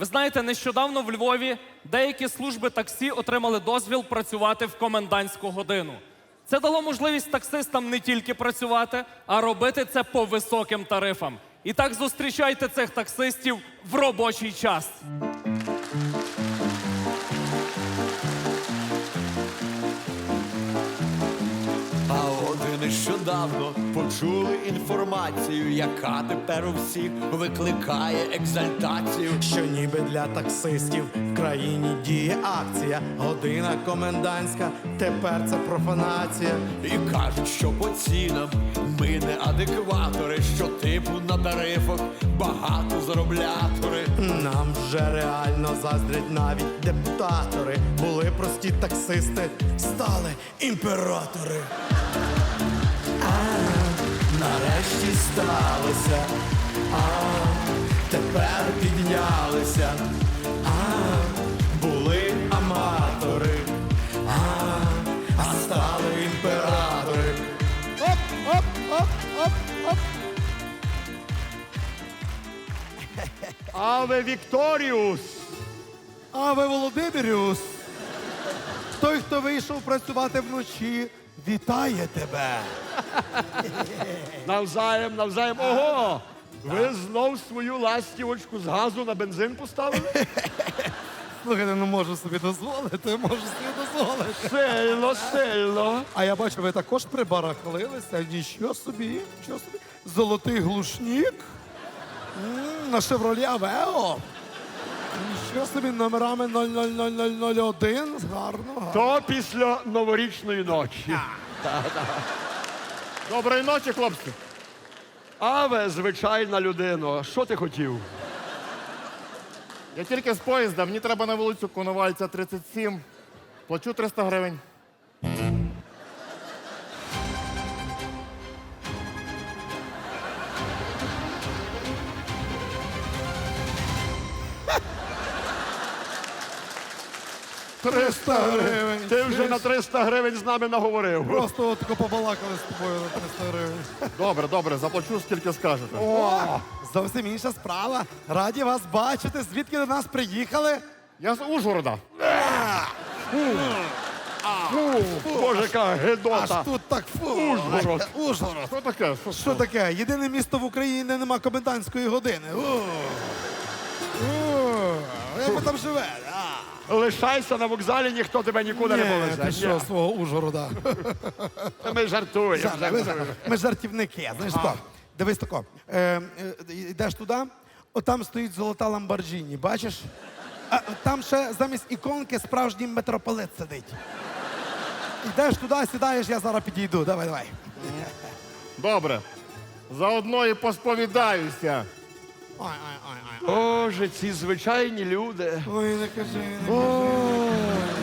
Ви знаєте, нещодавно в Львові деякі служби таксі отримали дозвіл працювати в комендантську годину. Це дало можливість таксистам не тільки працювати, а робити це по високим тарифам. І так зустрічайте цих таксистів в робочий час. Нещодавно почули інформацію, яка тепер у всіх викликає екзальтацію. що ніби для таксистів в країні діє акція. Година комендантська, тепер це профанація. І кажуть, що по цінам ми не адекватори, що типу на тарифах багато зароблятори. Нам вже реально заздрять навіть депутатори. Були прості таксисти, стали імператори. А, нарешті сталося. А, тепер піднялися. А, були аматори. А, а стали імператори. Оп, оп, оп, оп, оп. Аве Вікторіус! Аве Володимирюс, той, хто вийшов працювати вночі, вітає тебе. Навзаєм, навзаєм. Ого! Ви знов свою ластівочку з газу на бензин поставили? Слухайте, не можу собі дозволити, можу собі дозволити. Сильно, сильно. А я бачу, ви також прибарахлилися. Нічого собі, нічого собі. Золотий глушнік. М, На Шевролі Авео. Нічого собі номерами 00001. Гарно, гарно. То після новорічної ночі. Доброї ночі, хлопці. Аве, звичайна людина. Що ти хотів? Я тільки з поїзда, мені треба на вулицю Коновальця 37. Плачу 300 гривень. Триста гривень. Ти вже на 300 гривень з нами наговорив. Просто отако побалакали з тобою на 300 гривень. Добре, добре, заплачу, скільки скажете. Зовсім інша справа. Раді вас бачити. Звідки до нас приїхали? Я з Ужгорода. Фу, Боже, яка Аж тут так фу. Ужгород. Ужгород. Що таке? Що, таке? Єдине місто в Україні, де нема комендантської години. О. О. Як ви там живе? Лишайся на вокзалі, ніхто тебе нікуди не повезе. ти що, Ні. свого Ужгорода? Ми жартуємо. Жарт, ми, жартуємо. ми жартівники. Знаєш що? Дивись тако. Е, е, йдеш туди, отам стоїть золота Ламборджіні, бачиш? А там ще замість іконки справжній митрополит сидить. Йдеш туди, сідаєш, я зараз підійду. Давай, давай. Добре. Заодно і посповідаюся. Ой, ой, ой, ой. Боже, ці звичайні люди. Ой, не кажи, не кажи.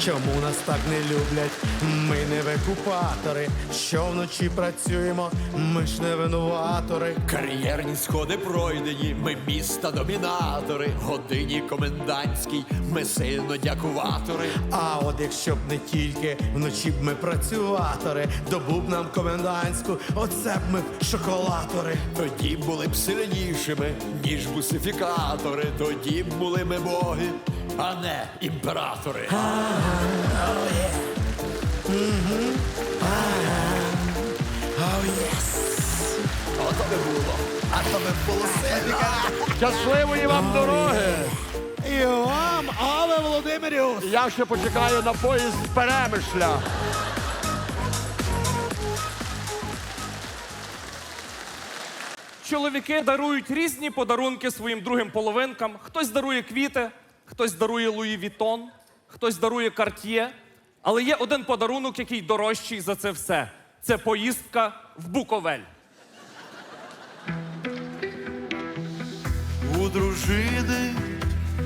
Чому нас так не люблять? Ми не викупатори. Що вночі працюємо, ми ж не винуватори. Кар'єрні сходи пройдені, ми міста домінатори. Годині комендантській, ми сильно дякуватори. А от якщо б не тільки вночі б ми працюватори, добу б нам комендантську, оце б ми шоколатори. Тоді були б сильнішими, ніж бусифікатори. Тоді б були ми боги, а не імператори. Oh. Ото би було. А то би було сильно. Щасливої вам дороги! І вам, Аве Володимирюс! Я ще почекаю на поїзд з перемишля. Чоловіки дарують різні подарунки своїм другим половинкам. Хтось дарує квіти, хтось дарує Луї Вітон, хтось дарує Карт'є. Але є один подарунок, який дорожчий за це все. Це поїздка в Буковель. У дружини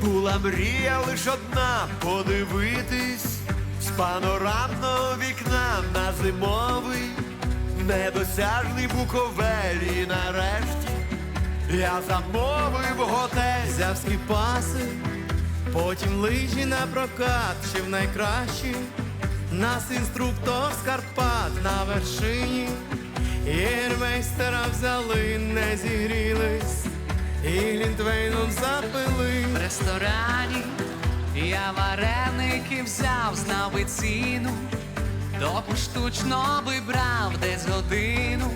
була мрія лиш одна подивитись з панорамного вікна на зимовий недосяжний буковель. І нарешті я замовив готель. Взяв скіпаси, потім лижі на прокат, ще в найкращі. Нас інструктор з Карпат на вершині. Єрмейстера взяли, не зігрілись. і глінтвейном запили. В ресторані я вареники взяв, знав би ціну, то поштучно би брав десь годину,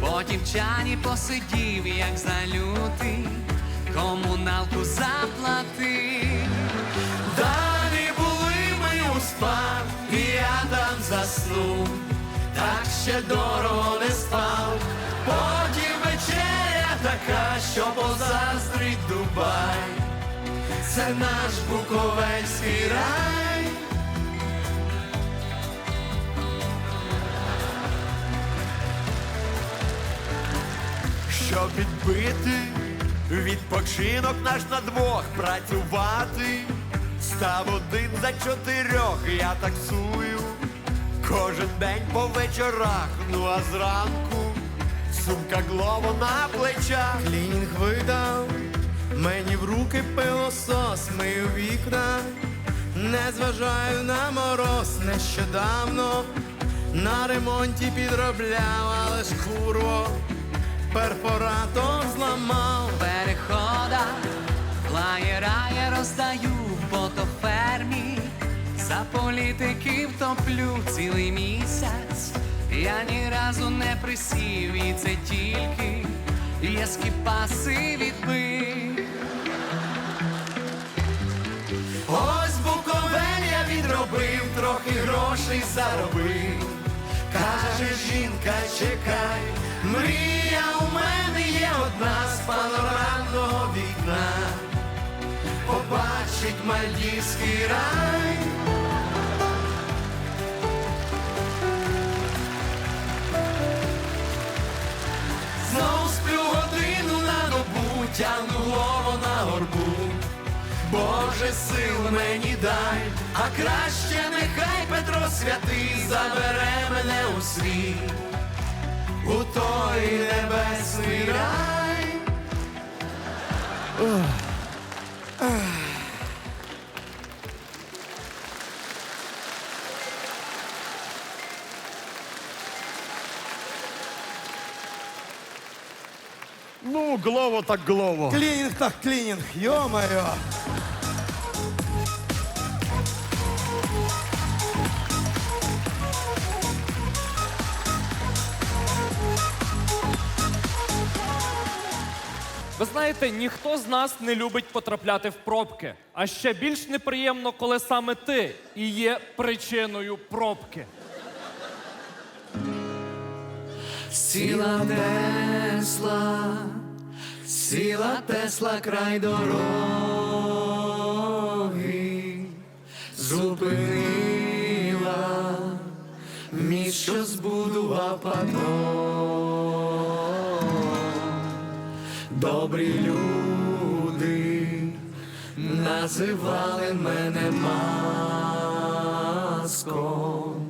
потім чані посидів, як залютий, комуналку заплатив. Далі були ми у спа, і я там заснув, так ще дорого не спав. Потім вечеря така, що позаздрить Дубай. Це наш буковельський рай. Щоб відбити відпочинок наш на двох працювати. Став один за чотирьох, я таксую. Кожен день по вечорах, ну а зранку сумка глово на плечах. Клінінг видав мені в руки пилосос, мию вікна, не зважаю на мороз, нещодавно на ремонті підробляв, але ж курво, перфоратор зламав. В переходах флаєра я роздаю по то фермі, за політиків топлю цілий місяць. Я ні разу не присів, і це тільки є скіпаси відбив. Ось Буковель я відробив, трохи грошей заробив. Каже жінка, чекай, мрія у мене є одна з панорамного вікна. Побачить мальдівський рай. Знов сплю годину на добу, тягну голову на горбу. Боже, сил мені дай, а краще нехай Петро святий забере мене у світ, у той небесний рай. Ну, глово так глово. Клінінг так клінінг, йо-моє. Знаєте, ніхто з нас не любить потрапляти в пробки. А ще більш неприємно, коли саме ти і є причиною пробки. Сіла Тесла, сіла Тесла край дороги, зупинила міст, збудував патрон. Добрі люди називали мене маском,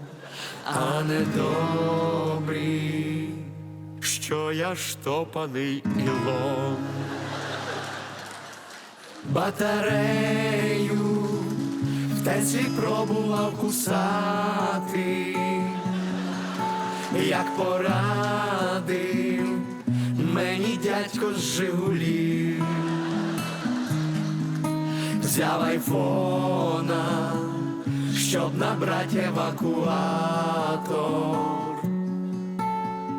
а не добрі. Що я штопаний ілом. Батарею в Теслі пробував кусати, як порадив мені дядько з Жигулів. Взяв айфона, щоб набрати евакуатор.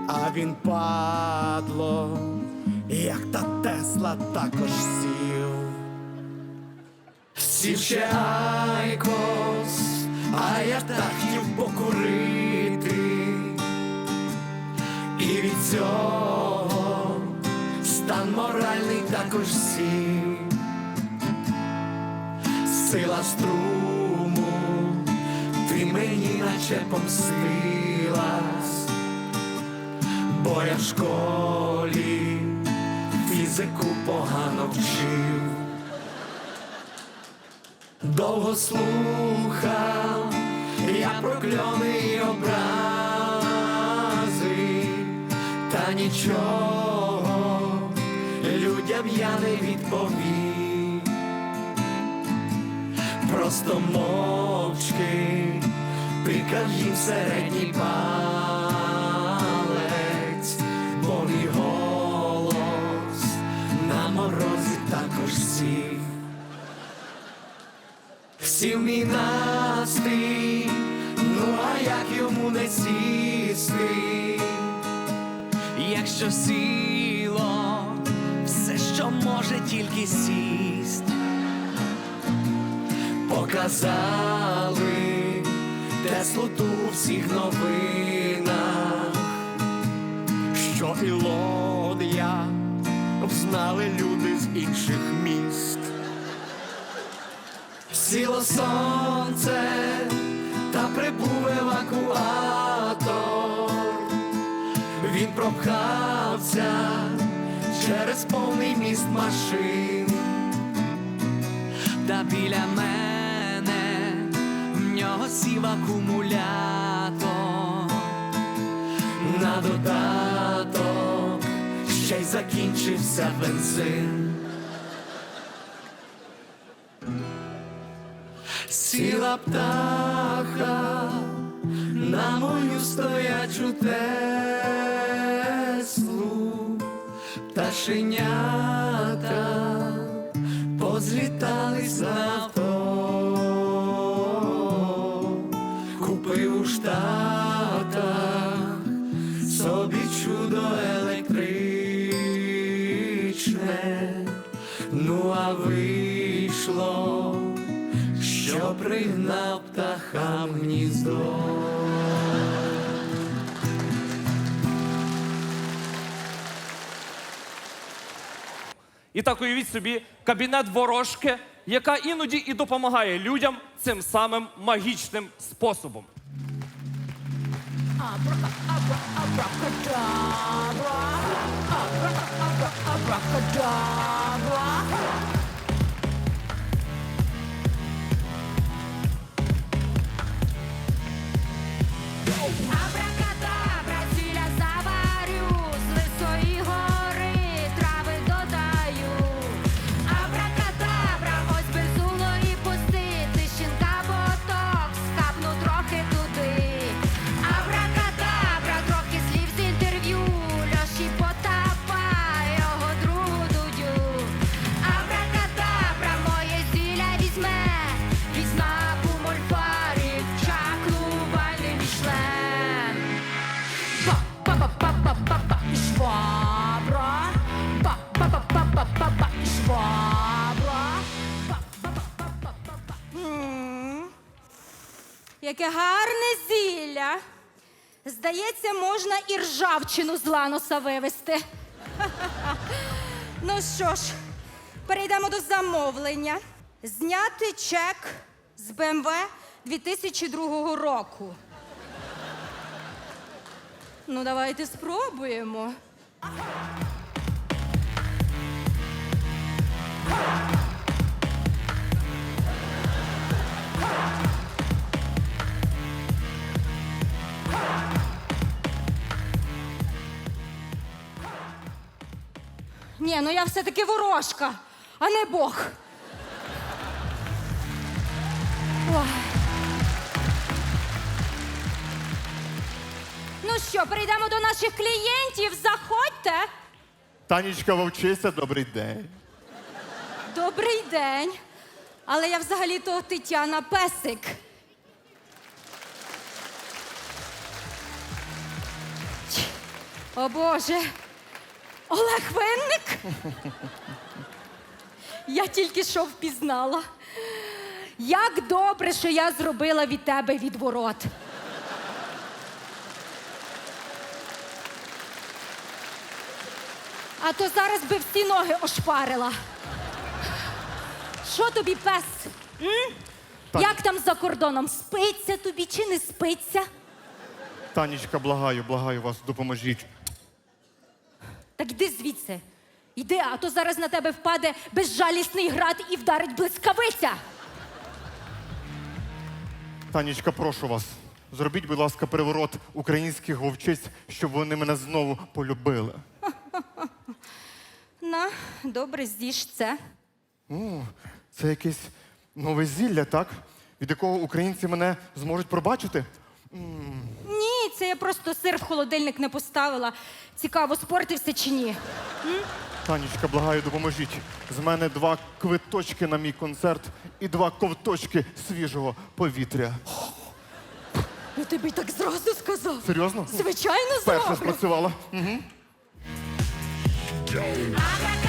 А він падло, як та Тесла також сів. Сів ще айкос, а я так хотів покурити. І від цього стан моральний також сів. Сила струму, ти мені наче помстилась, бо я в школі фізику погано вчив. Довго слухав я прокльони і образи, та нічого я не відповім, просто мовчки прикав їм середній палець, бо мій голос на морозі також сів. Сів мій настрій, ну а як йому не сісти, якщо всі може тільки сість, показали теслоту у всіх новинах, Що Ілонія взнали люди з інших міст. Сіло сонце та прибув евакуатор. Він пропхався через повний міст машин. Та біля мене в нього сів акумулятор. На додаток ще й закінчився бензин. Сіла птаха на мою стоячу теслу, пташенята позлітали з авто, купив у Штатах собі чудо електричне, ну а вийшло що пригнав птахам гніздо. І так уявіть собі кабінет ворожки, яка іноді і допомагає людям цим самим магічним способом. Абракадабра, Яке гарне зілля. Здається, можна і ржавчину з ланоса вивезти. Ну що ж, перейдемо до замовлення. Зняти чек з БМВ 2002 року. Ну, давайте спробуємо. Ні, ну я все-таки ворожка, а не Бог. Ой. Ну що, перейдемо до наших клієнтів. Заходьте. Танечка Вовчиця, добрий день. Добрий день. Але я взагалі-то Тетяна Песик. О Боже. Олег Винник? Я тільки що впізнала. Як добре, що я зробила від тебе відворот. А то зараз би всі ноги ошпарила. Що тобі, пес? М? Як там за кордоном? Спиться тобі чи не спиться? Танечка, благаю, благаю вас, допоможіть. Так йди звідси. Йди, а то зараз на тебе впаде безжалісний град і вдарить блискавиця. Танечка, прошу вас. Зробіть, будь ласка, переворот українських вовчиць, щоб вони мене знову полюбили. На, добре, з'їж це. О, це якесь нове зілля, так? Від якого українці мене зможуть пробачити? Ні, це я просто сир в холодильник не поставила. Цікаво, спортився чи ні. Танечка, благаю, допоможіть. З мене два квиточки на мій концерт і два ковточки свіжого повітря. Я тобі так зразу сказав. Серйозно? Звичайно, Перше зразу. спрацювала. Абракадабра,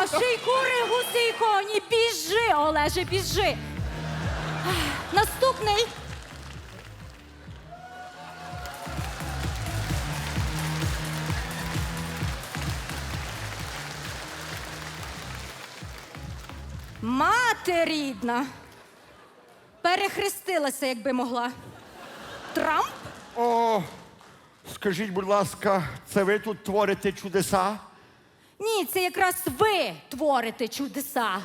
А ще й кури, гуси і коні. Біжи, Олеже, біжи. Наступний. Мати рідна. Перехрестилася, якби могла. Трамп? О, скажіть, будь ласка, це ви тут творите чудеса? Ні, це якраз ви творите чудеса.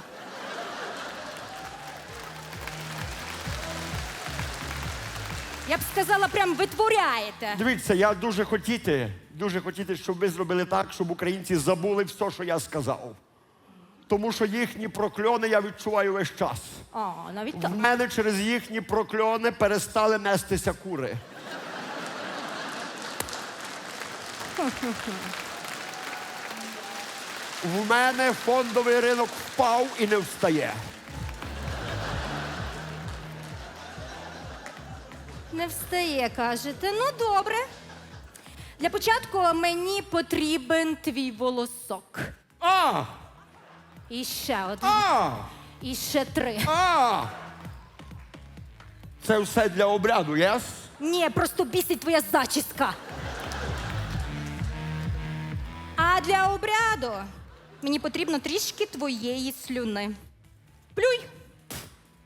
Я б сказала, прям витворяєте. Дивіться, я дуже хотіти, дуже хотіти, щоб ви зробили так, щоб українці забули все, що я сказав. Тому що їхні прокльони я відчуваю весь час. А, навіть так. В мене через їхні прокльони перестали нестися кури. В мене фондовий ринок впав і не встає. Не встає, кажете. Ну, добре. Для початку мені потрібен твій волосок. А! І ще один. А! І ще три. А! Це все для обряду, єс? Ні, просто бісить твоя зачіска. А для обряду мені потрібно трішки твоєї слюни. Плюй.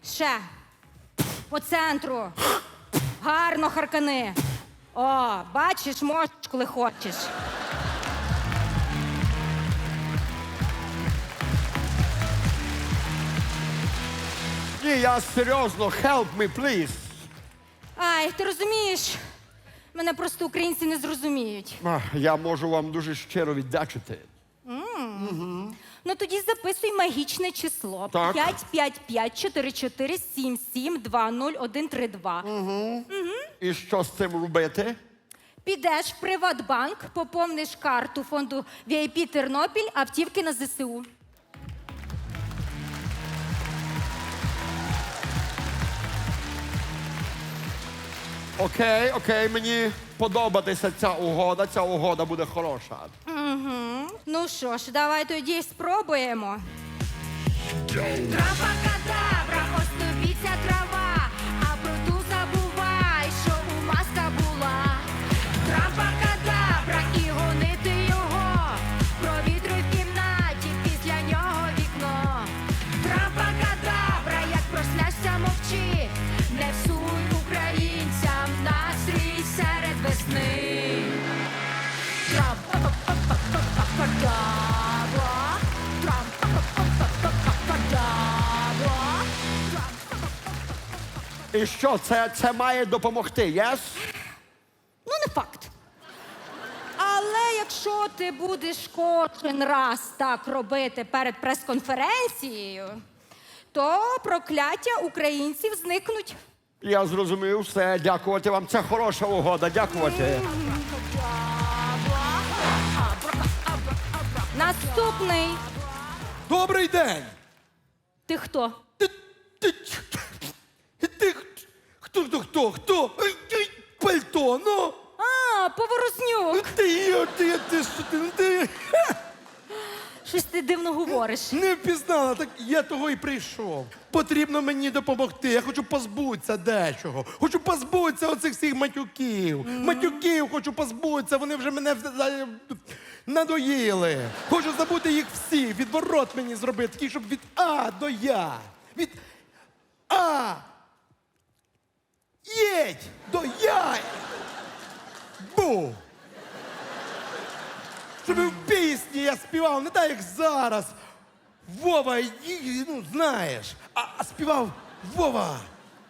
Ще. По центру. Гарно харкани. О, бачиш, можеш, коли хочеш. Ні, я серйозно, help me, please. Ай, ти розумієш? Мене просто українці не зрозуміють. А, Я можу вам дуже щиро віддячити. Ну тоді записуй магічне число. Так. 5, 5, 5, 4, 4, 7, 7, 2, 0, 1, 3, 2. І що з цим робити? Підеш в Приватбанк, поповниш карту фонду VIP Тернопіль, автівки на ЗСУ. Окей, окей, мені подобається ця угода, ця угода буде хороша. Ну що ж, давай тоді спробуємо. Трапа кадабра, тобі ця трава, І що, це, це має допомогти, єс? Ну, не факт. Але якщо ти будеш кожен раз так робити перед прес-конференцією, то прокляття українців зникнуть. Я зрозумів все, дякувати вам. Це хороша угода, дякувати. Наступний. Добрий день! Ти хто? Ти, ти, ти хто, Пальто, ну! А, Поворознюк. Ти, ти, ти, що ти, ну, ти Щось ти дивно говориш. не впізнала, так я того і прийшов. Потрібно мені допомогти. Я хочу позбутися дечого. Хочу позбутися оцих всіх матюків. Матюків хочу позбутися, вони вже мене в- надоїли. Хочу забути їх всі, відворот мені зробити, такий, щоб від А до Я. Від А. Єдь до Я. Бу. Щоб в пісні я співав, не так, як зараз. Вова, ну знаєш, а, а співав Вова,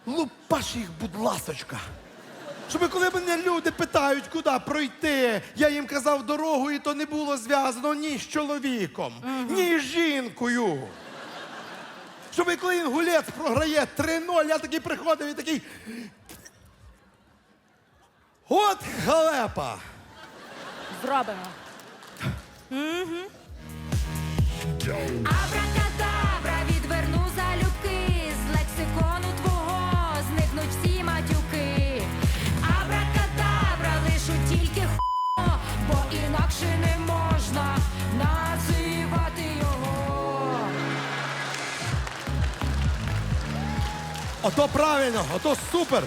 лупаш їх, будь ласочка. Щоб коли мене люди питають, куди пройти, я їм казав дорогу, і то не було зв'язано ні з чоловіком, ні з жінкою. Щоб коли інгулець програє 3-0, я такий приходив і такий. От халепа! Зробимо. Абракадабра, відверну залюбки, з лексикону твого зникнуть всі матюки. Абракадабра, лишу тільки хо, бо інакше не можна називати його. Ото правильно, ото супер!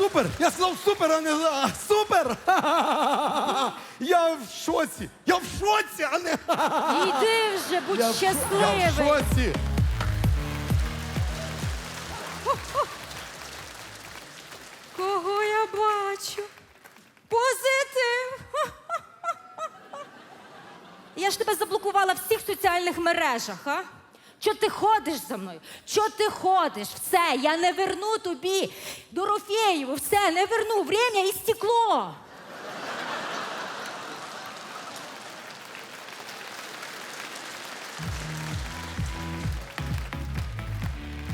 Супер! Я сказав супер, а не а, супер! Я в шоці! Я в шоці, а не ха-ха-ха! Іди вже, будь Я в- Я в щасливий. шоці! Кого я бачу? Позитив! Я ж тебе заблокувала в всіх соціальних мережах, а? Чо ти ходиш за мною? Чо ти ходиш? Все, я не верну тобі Дорофєєву, все, не верну. Время істекло.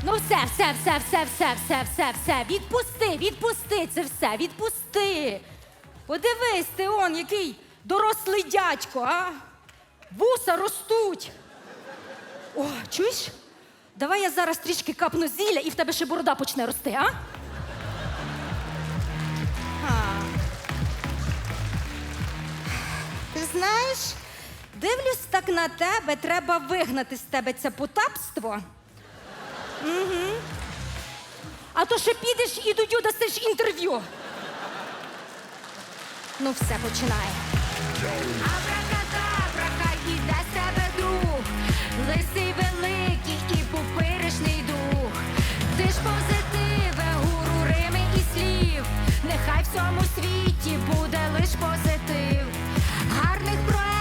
Ну все, все, все, все, все, все, все, все. Відпусти, відпусти це все, відпусти. Подивись, ти он, який дорослий дядько, а? Вуса ростуть. О, чуєш? Давай я зараз трішки капну зілля і в тебе ще борода почне рости, а? а. Ти знаєш, дивлюсь так на тебе, треба вигнати з тебе це потапство. А то ще підеш і додю дасиш інтерв'ю. Ну, все, починає. Абракадабра, лисий великий і пупиришний дух. Ти ж позитиве, гуру рими і слів. Нехай в всьому світі буде лиш позитив. Гарних проектів